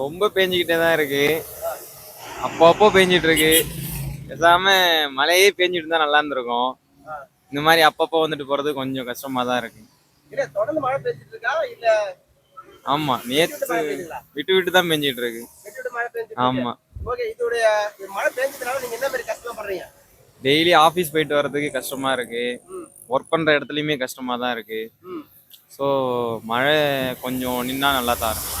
ரொம்ப பேஞ்சிக்கிட்டே தான் இருக்கு. அப்பப்போ பேஞ்சிட்டு இருக்கு பேசாம மழையே பேஞ்சிட்டு இருந்தா நல்லா இருந்திருக்கும். இந்த மாதிரி அப்பப்போ வந்துட்டு போறது கொஞ்சம் கஷ்டமா தான் இருக்கு. ஆமா நேத்து பெய்யுதுங்களா? விட்டு விட்டு தான் பேஞ்சிட்டு இருக்கு ஆமா. டெய்லி ஆஃபீஸ் போயிட்டு வர்றதுக்கு கஷ்டமா இருக்கு. ஒர்க் பண்ற இடத்துலயுமே கஷ்டமா தான் இருக்கு. ஸோ மழை கொஞ்சம் நின்னா நல்லா தான் இருக்கும்.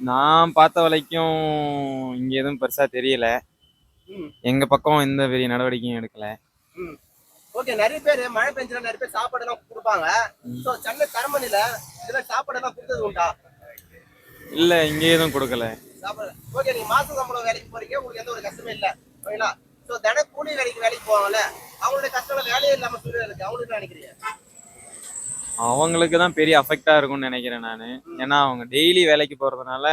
நான் பார்த்த வரைக்கும் இங்க எதுவும் பெருசா தெரியல. எங்க பக்கம் எந்த பெரிய நடவடிக்கையும் எடுக்கல. ஓகே நிறைய பேர் மழை பெஞ்சா நிறைய பேர் சாப்பாடு எல்லாம் கொடுப்பாங்க சோ சென்னை தரமணில இதெல்லாம் சாப்பாடு எல்லாம் கொடுத்தது உண்டா? இல்ல இங்க எதுவும் கொடுக்கல. சாப்பாடு. ஓகே நீங்க மாச சம்பளம் வேலைக்கு போறீங்க உங்களுக்கு எந்த ஒரு கஷ்டமே இல்ல. ஓகேங்களா சோ தின கூலி வேலைக்கு வேலைக்கு போவாங்கல்ல அவங்களுடைய கஷ்டம் வேலையே இல்லாம சூழ்நிலை இருக்கு. அவங்களுக்கு நினைக்கிறீங்க? அவங்களுக்கு தான் பெரிய அஃபெக்டா இருக்கும்னு நினைக்கிறேன் நான். ஏன்னா அவங்க டெய்லி வேலைக்கு போறதுனால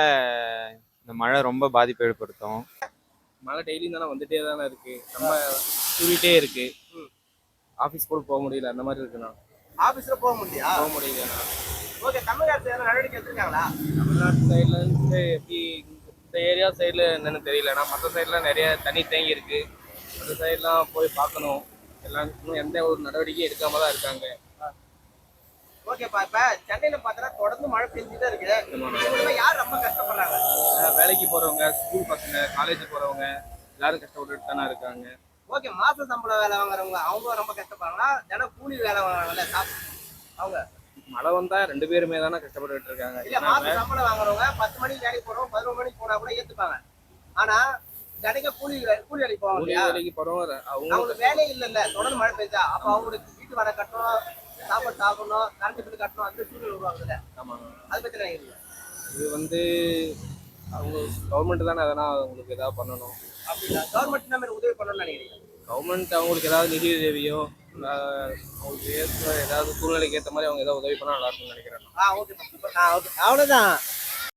இந்த மழை ரொம்ப பாதிப்பு ஏற்படுத்தும். மழை டெய்லியும் தானே வந்துட்டே தானே இருக்கு. நம்ம தூவிட்டே இருக்கு. ஆஃபீஸ் கூட போக முடியல. அந்த மாதிரி இருக்குண்ணா. ஆபீஸ்ல போக முடியா போக முடியலண்ணா ஓகே தமிழக அரசு எதாவது நடவடிக்கை எடுத்திருக்காங்களா? தமிழ்நாட்டு சைட்ல இருந்து எப்படி இந்த ஏரியா சைடில் என்னன்னு தெரியலண்ணா மற்ற சைட்லாம் நிறைய தண்ணி தேங்கி இருக்கு. அந்த சைட்லாம் போய் பார்க்கணும். எல்லாம் இன்னும் எந்த ஒரு நடவடிக்கையும் எடுக்காம தான் இருக்காங்க. ஓகேப்பா இப்ப சென்னையில பார்த்தா தொடர்ந்து மழை பெஞ்சுட்டே இருக்கு யார் ரொம்ப கஷ்டப்படுறாங்க? வேலைக்கு போறவங்க ஸ்கூல் பசங்க காலேஜ் போறவங்க எல்லாரும் கஷ்டப்பட்டுட்டு தானே இருக்காங்க. ஓகே மாச சம்பளம் வேலை வாங்குறவங்க அவங்க ரொம்ப கஷ்டப்படுறாங்களா? தினம் கூலி வேலை வாங்குறாங்கல்ல அவங்க? மழை வந்தா ரெண்டு பேருமே தானே கஷ்டப்பட்டுட்டு இருக்காங்க. இல்ல மாச சம்பளம் வாங்குறவங்க பத்து மணிக்கு வேலைக்கு போறவங்க பதினொரு மணிக்கு போனா கூட ஏத்துப்பாங்க. ஆனா தினைக்கும் கூலி கூலி வேலைக்கு போவாங்க வேலைக்கு போறவங்க அவங்க அவங்களுக்கு வேலையே இல்ல இல்ல தொடர்ந்து மழை பெய்ஞ்சா அப்ப அவங்களுக்கு வீட்டு வர கட்டணும் சாப்பாடு சாப்பிடணும் கரண்ட் பில் கட்டணும் அந்த சூழ்நிலை உருவாகுதுல்ல. ஆமாங்க அதை பத்தி நினைக்கிறீங்க இது வந்து அவங்க கவர்மெண்ட் தானே எதனா அவங்களுக்கு ஏதாவது பண்ணணும். அப்படிங்களா? கவர்மெண்ட் இந்த மாதிரி உதவி பண்ணணும்னு நினைக்கிறீங்க? கவர்மெண்ட் அவங்களுக்கு ஏதாவது நிதி உதவியோ அவங்களுக்கு ஏற்ற ஏதாவது சூழ்நிலைக்கு ஏற்ற மாதிரி அவங்க ஏதாவது உதவி பண்ணா நல்லா இருக்கும்னு நினைக்கிறேன். ஆ ஓகே ஆ ஓகே அவ்வளவுதான்.